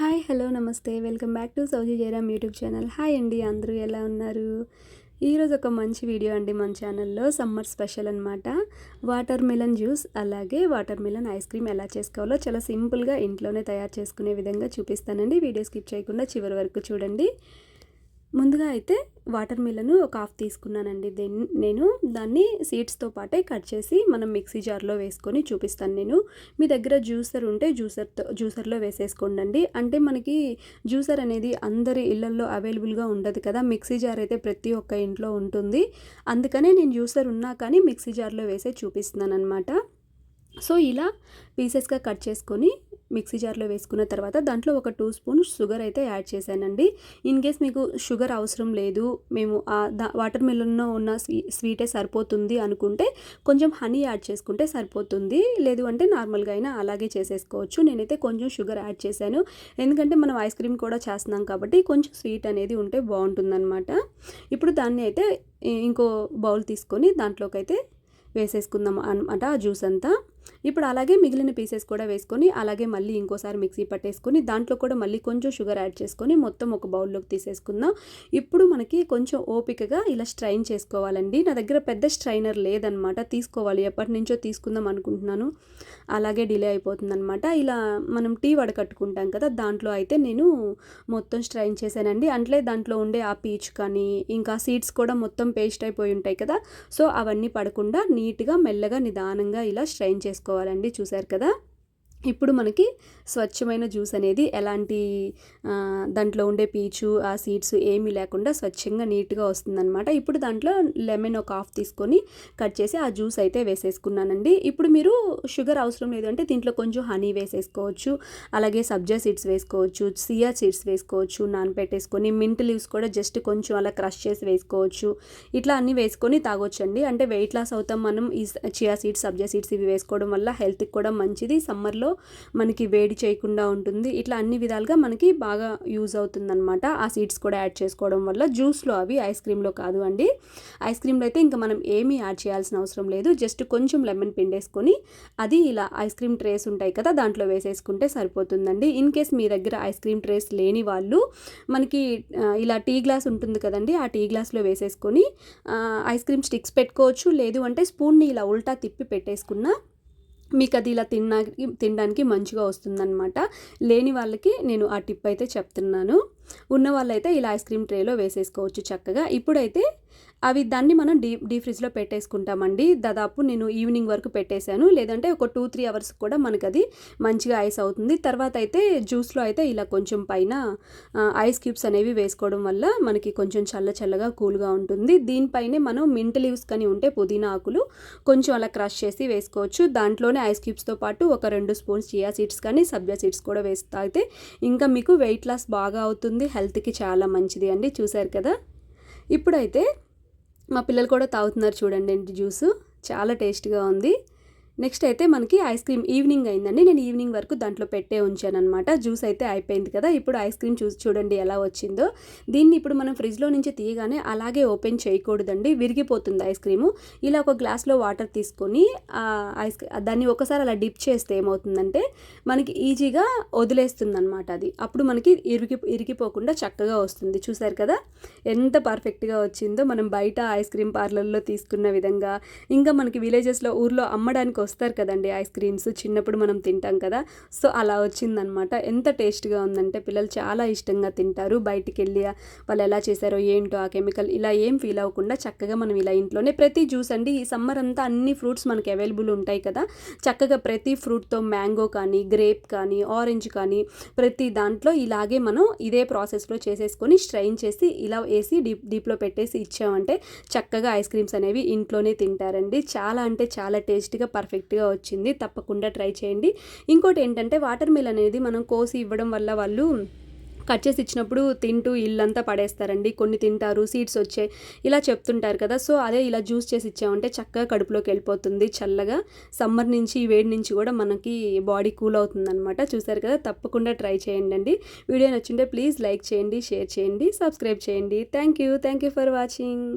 Hi hello నమస్తే. Welcome back to Souji Jayaram YouTube channel. Hi అండి అందరూ ఎలా ఉన్నారు? ఈరోజు ఒక మంచి వీడియో అండి మన ఛానల్లో. సమ్మర్ స్పెషల్ అనమాట వాటర్ మిలన్ జ్యూస్ అలాగే వాటర్ మిలన్ ఐస్ క్రీమ్ ఎలా చేసుకోవాలో చాలా సింపుల్గా ఇంట్లోనే తయారు చేసుకునే విధంగా చూపిస్తానండి. వీడియో స్కిప్ చేయకుండా చివరి వరకు చూడండి. ముందుగా అయితే వాటర్ మిల్లను ఒక హాఫ్ తీసుకున్నానండి. దెన్ నేను దాన్ని సీడ్స్తో పాటే కట్ చేసి మనం మిక్సీ జార్లో వేసుకొని చూపిస్తాను నేను. మీ దగ్గర జ్యూసర్ ఉంటే జ్యూసర్తో జ్యూసర్లో వేసేసుకోండి అంటే మనకి జ్యూసర్ అనేది అందరి ఇళ్ళల్లో అవైలబుల్గా ఉండదు కదా. మిక్సీ జార్ అయితే ప్రతి ఒక్క ఇంట్లో ఉంటుంది. అందుకనే నేను జ్యూసర్ ఉన్నా కానీ మిక్సీ జార్లో వేసే చూపిస్తున్నాను అనమాట సో ఇలా పీసెస్గా కట్ చేసుకొని మిక్సీ జార్లో వేసుకున్న తర్వాత దాంట్లో ఒక టూ స్పూన్ షుగర్ అయితే యాడ్ చేశానండి. ఇన్ కేస్ మీకు షుగర్ అవసరం లేదు మేము వాటర్ మిలన్లో ఉన్న స్వీ స్వీటే సరిపోతుంది అనుకుంటే కొంచెం హనీ యాడ్ చేసుకుంటే సరిపోతుంది. లేదు అంటే నార్మల్గా అయినా అలాగే చేసేసుకోవచ్చు. నేనైతే కొంచెం షుగర్ యాడ్ చేశాను. ఎందుకంటే మనం ఐస్ క్రీమ్ కూడా చేస్తున్నాం కాబట్టి కొంచెం స్వీట్ అనేది ఉంటే బాగుంటుందన్నమాట. ఇప్పుడు దాన్ని అయితే ఇంకో బౌల్ తీసుకొని దాంట్లోకి అయితే వేసేసుకుందాం అనమాట ఆ జ్యూస్ అంతా ఇప్పుడు అలాగే మిగిలిన పీసెస్ కూడా వేసుకొని అలాగే మళ్ళీ ఇంకోసారి మిక్సీ పట్టేసుకొని దాంట్లో కూడా మళ్ళీ కొంచెం షుగర్ యాడ్ చేసుకొని మొత్తం ఒక బౌల్లోకి తీసేసుకుందాం. ఇప్పుడు మనకి కొంచెం ఓపికగా ఇలా స్ట్రైన్ చేసుకోవాలండి. నా దగ్గర పెద్ద స్ట్రైనర్ లేదనమాట. తీసుకోవాలి. ఎప్పటి నుంచో తీసుకుందాం అనుకుంటున్నాను. అలాగే డిలే అయిపోతుందనమాట. ఇలా మనం టీ వడకట్టుకుంటాం కదా దాంట్లో అయితే నేను మొత్తం స్ట్రైన్ చేశానండి. అంటే దాంట్లో ఉండే ఆ పీచ్ కానీ ఇంకా సీడ్స్ కూడా మొత్తం పేస్ట్ అయిపోయి ఉంటాయి కదా సో అవన్నీ పడకుండా నీట్గా మెల్లగా నిదానంగా ఇలా స్ట్రైన్ చేసుకోవాలండి చూసారు కదా? ఇప్పుడు మనకి స్వచ్ఛమైన జ్యూస్ అనేది ఎలాంటి దాంట్లో ఉండే పీచు ఆ సీడ్స్ ఏమీ లేకుండా స్వచ్ఛంగా నీట్గా వస్తుందన్నమాట. ఇప్పుడు దాంట్లో లెమన్ ఒక హాఫ్ తీసుకొని కట్ చేసి ఆ జ్యూస్ అయితే వేసేసుకున్నానండి. ఇప్పుడు మీరు షుగర్ అవసరం లేదు అంటే దీంట్లో కొంచెం హనీ వేసేసుకోవచ్చు అలాగే సబ్జా సీడ్స్ వేసుకోవచ్చు సియా సీడ్స్ వేసుకోవచ్చు నానపెట్టేసుకొని మింట్ లీవ్స్ కూడా జస్ట్ కొంచెం అలా క్రష్ చేసి వేసుకోవచ్చు. ఇట్లా అన్నీ వేసుకొని తాగొచ్చండి. అంటే వెయిట్ లాస్ అవుతాం మనం ఈ చియా సీడ్స్ సబ్జా సీడ్స్ ఇవి వేసుకోవడం వల్ల హెల్త్కి కూడా మంచిది. సమ్మర్లో మనకి వేడి చేయకుండా ఉంటుంది. ఇట్లా అన్ని విధాలుగా మనకి బాగా యూజ్ అవుతుందన్నమాట. ఆ సీడ్స్ కూడా యాడ్ చేసుకోవడం వల్ల జ్యూస్లో అవి ఐస్ క్రీమ్లో కాదు అండి. ఐస్ క్రీమ్లో అయితే ఇంకా మనం ఏమీ యాడ్ చేయాల్సిన అవసరం లేదు. జస్ట్ కొంచెం లెమన్ పిండేసుకొని అది ఇలా ఐస్ క్రీమ్ ట్రేస్ ఉంటాయి కదా దాంట్లో వేసేసుకుంటే సరిపోతుందండి. ఇన్ కేస్ మీ దగ్గర ఐస్ క్రీమ్ ట్రేస్ లేని వాళ్ళు మనకి ఇలా టీ గ్లాస్ ఉంటుంది కదండి ఆ టీ గ్లాస్లో వేసేసుకొని ఐస్ క్రీమ్ స్టిక్స్ పెట్టుకోవచ్చు. లేదు అంటే స్పూన్ని ఇలా ఉల్టా తిప్పి పెట్టేసుకున్న మీకు అది ఇలా తినడానికి తినడానికి మంచిగా వస్తుందన్నమాట. లేని వాళ్ళకి నేను ఆ టిప్ అయితే చెప్తున్నాను. ఉన్న వాళ్ళైతే ఇలా ఐస్ క్రీమ్ ట్రేలో వేసేసుకోవచ్చు చక్కగా. ఇప్పుడైతే అవి దాన్ని మనం డీ డీ ఫ్రిడ్జ్లో పెట్టేసుకుంటామండి. దాదాపు నేను ఈవినింగ్ వరకు పెట్టేశాను. లేదంటే ఒక టూ త్రీ అవర్స్ కూడా మనకు అది మంచిగా ఐస్ అవుతుంది. తర్వాత అయితే జ్యూస్లో అయితే ఇలా కొంచెం పైన ఐస్ క్యూబ్స్ అనేవి వేసుకోవడం వల్ల మనకి కొంచెం చల్ల చల్లగా కూల్గా ఉంటుంది. దీనిపైనే మనం మింట్ లీవ్స్ కానీ ఉంటే పుదీనా ఆకులు కొంచెం అలా క్రష్ చేసి వేసుకోవచ్చు. దాంట్లోనే ఐస్ క్యూబ్స్తో పాటు ఒక రెండు స్పూన్స్ చియా సీడ్స్ కానీ సబ్జా సీడ్స్ కూడా వేస్తే అయితే ఇంకా మీకు వెయిట్ లాస్ బాగా అవుతుంది. హెల్త్కి చాలా మంచిది అండి. చూశారు కదా? ఇప్పుడైతే మా పిల్లలు కూడా తాగుతున్నారు చూడండి జ్యూసు. చాలా టేస్ట్గా ఉంది. నెక్స్ట్ అయితే మనకి ఐస్ క్రీమ్ ఈవినింగ్ అయిందండి. నేను ఈవినింగ్ వరకు దాంట్లో పెట్టే ఉంచాను అనమాట జ్యూస్ అయితే అయిపోయింది కదా. ఇప్పుడు ఐస్ క్రీమ్ చూసి చూడండి ఎలా వచ్చిందో. దీన్ని ఇప్పుడు మనం ఫ్రిడ్జ్లో నుంచి తీయగానే అలాగే ఓపెన్ చేయకూడదండి. విరిగిపోతుంది ఐస్ క్రీము. ఇలా ఒక గ్లాస్లో వాటర్ తీసుకొని ఐస్ దాన్ని ఒకసారి అలా డిప్ చేస్తే ఏమవుతుందంటే మనకి ఈజీగా వదిలేస్తుంది అనమాట అది. అప్పుడు మనకి ఇరిగి ఇరిగిపోకుండా చక్కగా వస్తుంది. చూసారు కదా? ఎంత పర్ఫెక్ట్గా వచ్చిందో. మనం బయట ఐస్ క్రీమ్ పార్లర్లో తీసుకున్న విధంగా. ఇంకా మనకి విలేజెస్లో ఊర్లో అమ్మడానికి వస్తారు కదండి ఐస్ క్రీమ్స్ చిన్నప్పుడు మనం తింటాం కదా. సో అలా వచ్చిందనమాట. ఎంత టేస్ట్గా ఉందంటే పిల్లలు చాలా ఇష్టంగా తింటారు. బయటికి వెళ్ళి వాళ్ళు ఎలా చేశారో ఏంటో ఆ కెమికల్ ఇలా ఏం ఫీల్ అవ్వకుండా చక్కగా మనం ఇలా ఇంట్లోనే ప్రతి జ్యూస్ అండి ఈ సమ్మర్ అంతా అన్ని ఫ్రూట్స్ మనకి అవైలబుల్ ఉంటాయి కదా. చక్కగా ప్రతి ఫ్రూట్తో మ్యాంగో కానీ గ్రేప్ కానీ ఆరెంజ్ కానీ ప్రతి దాంట్లో ఇలాగే మనం ఇదే ప్రాసెస్లో చేసేసుకొని స్ట్రైన్ చేసి ఇలా వేసి డీప్ డీప్లో పెట్టేసి ఇచ్చామంటే చక్కగా ఐస్ క్రీమ్స్ అనేవి ఇంట్లోనే తింటారండి. చాలా అంటే చాలా టేస్ట్గా పర్ఫెక్ట్ పర్ఫెక్ట్గా వచ్చింది తప్పకుండా ట్రై చేయండి. ఇంకోటి ఏంటంటే వాటర్ మిల్ అనేది మనం కోసి ఇవ్వడం వల్ల వాళ్ళు కట్ చేసి ఇచ్చినప్పుడు తింటూ ఇల్లంతా పడేస్తారండి. కొన్ని తింటారు సీడ్స్ వచ్చాయి ఇలా చెప్తుంటారు కదా. సో అదే ఇలా జ్యూస్ చేసి ఇచ్చామంటే చక్కగా కడుపులోకి వెళ్ళిపోతుంది. చల్లగా సమ్మర్ నుంచి వేడి నుంచి కూడా మనకి బాడీ కూల్ అవుతుంది అనమాట చూసారు కదా తప్పకుండా ట్రై చేయండి అండి. వీడియో నచ్చింటే ప్లీజ్ లైక్ చేయండి షేర్ చేయండి సబ్స్క్రైబ్ చేయండి. Thank you thank you for watching.